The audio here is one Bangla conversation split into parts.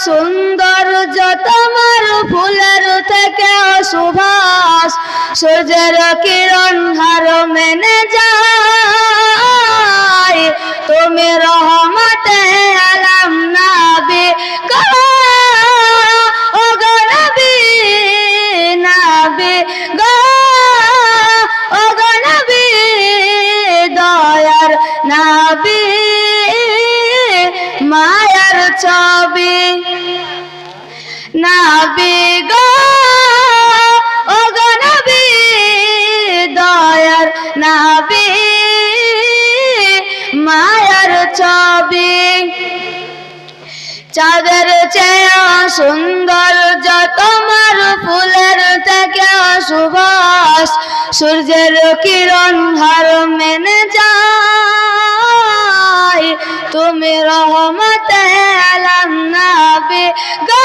সুন্দর তোমার ফুলের থেকে সুভাষ সূর্যের কিরণ হার মেনে সুন্দর তোমার ফুলের থেকে সুবাস সূর্যের কিরণ হার মেনে যায়। তুমি রহমতে আলাম নাবি গো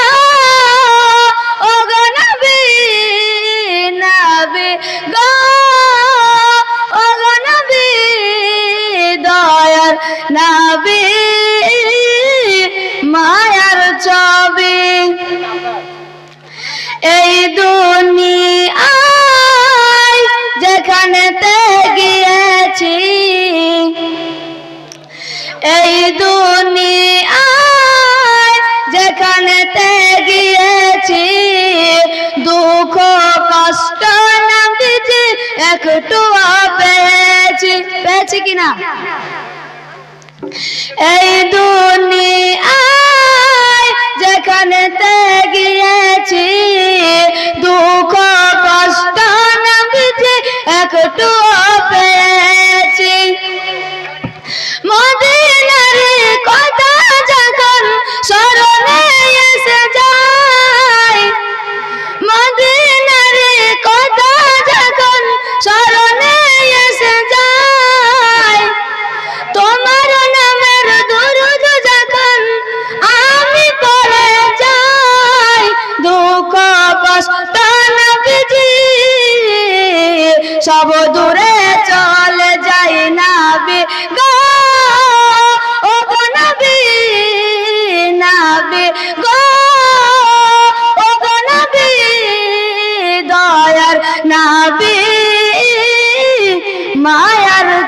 নাবি। এই দুনিয়ায় যেখানেতে গিয়েছি, এই দুনিয়ায় যেখানেতে গিয়েছি, দুঃখ, কষ্ট না দিয়েছি একটু পেয়েছি পেয়েছি কিনা? এই দুনিয়ায়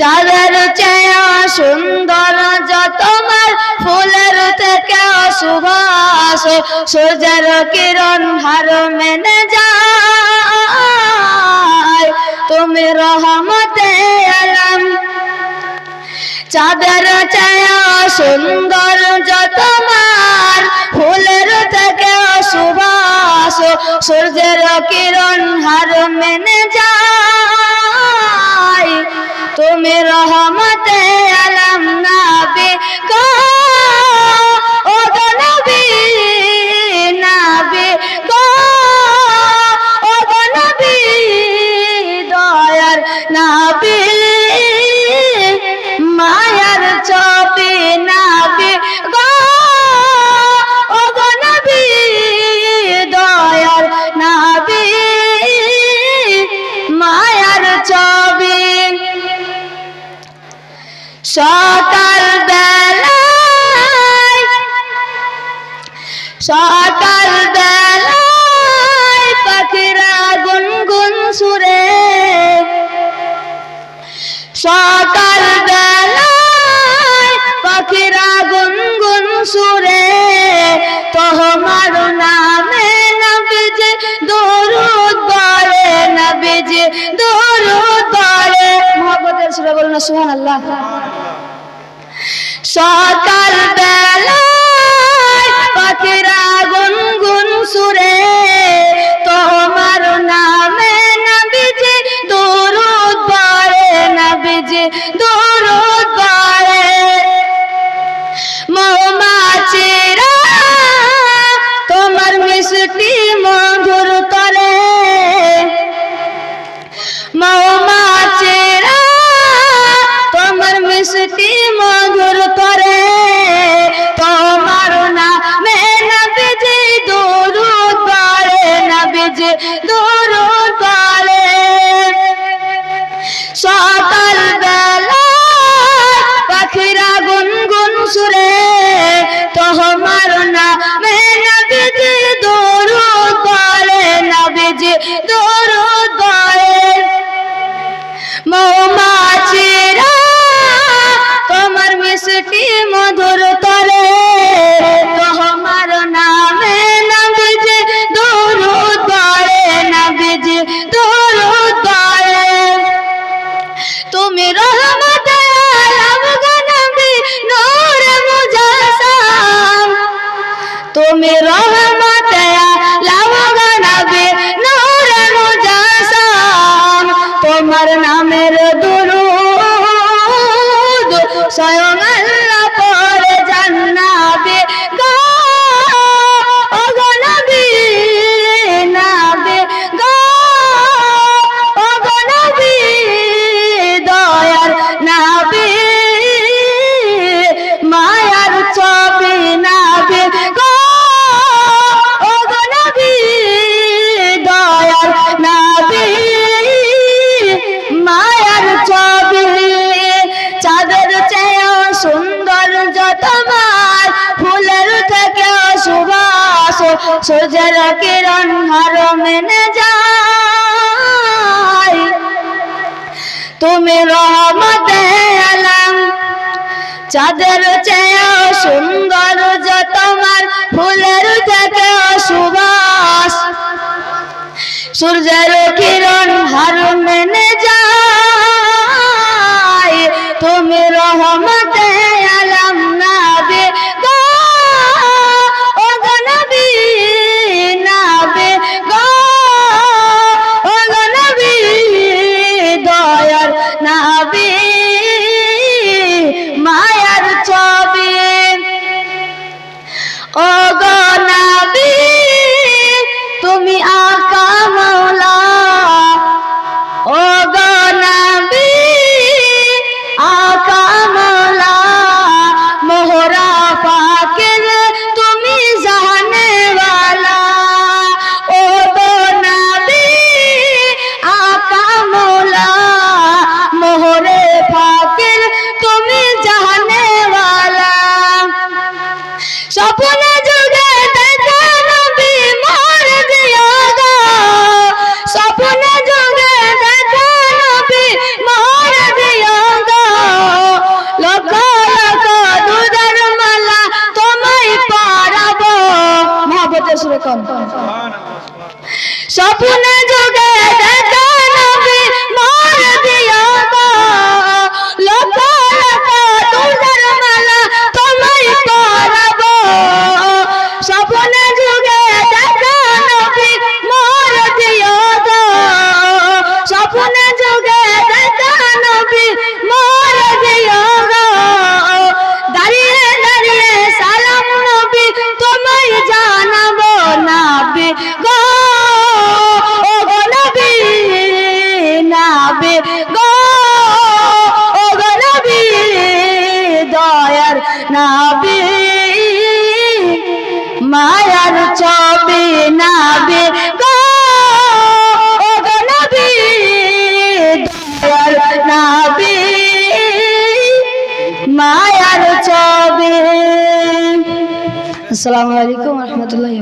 চাঁদের চেয়া সুন্দর তোমার ফুলের থেকে সুভাষ সূর্যের কিরণ হার মেনে যায়। তুমি রহমতে আলম। চাঁদের ছায়া সুন্দর তোমার ফুলের থেকে সুবাস সূর্যের কিরণ হার মেনে যায়। তুমি রহমতে সকাল বেলায় সকাল বেলায় পাখিরা গুনগুন সুরে। সকাল বেলায় পাখিরা গুনগুন সুরে। তোমার নামে নবীজি দরুদ পড়ে, নবীজি দরুদ পড়ে। মোহাম্মদের সুরে বলুন, সুবহানাল্লাহ। সকাল বেলায় পাখিরা গুনগুন সুরে। যে and i'm তোমার ফুলের থেকে সুবাস সূর্যের কিরণ হর মেনে যায়। তুমি রহমতে আলাম, চাঁদের চেয়েও সুন্দর তোমার ফুলের থেকে সুবাস। সূর্যের কিরণ puedo. যাবে গো। নবী দয়াল নবী মায়ার ছবি। আসসালামু আলাইকুম রহমতুল্লাহ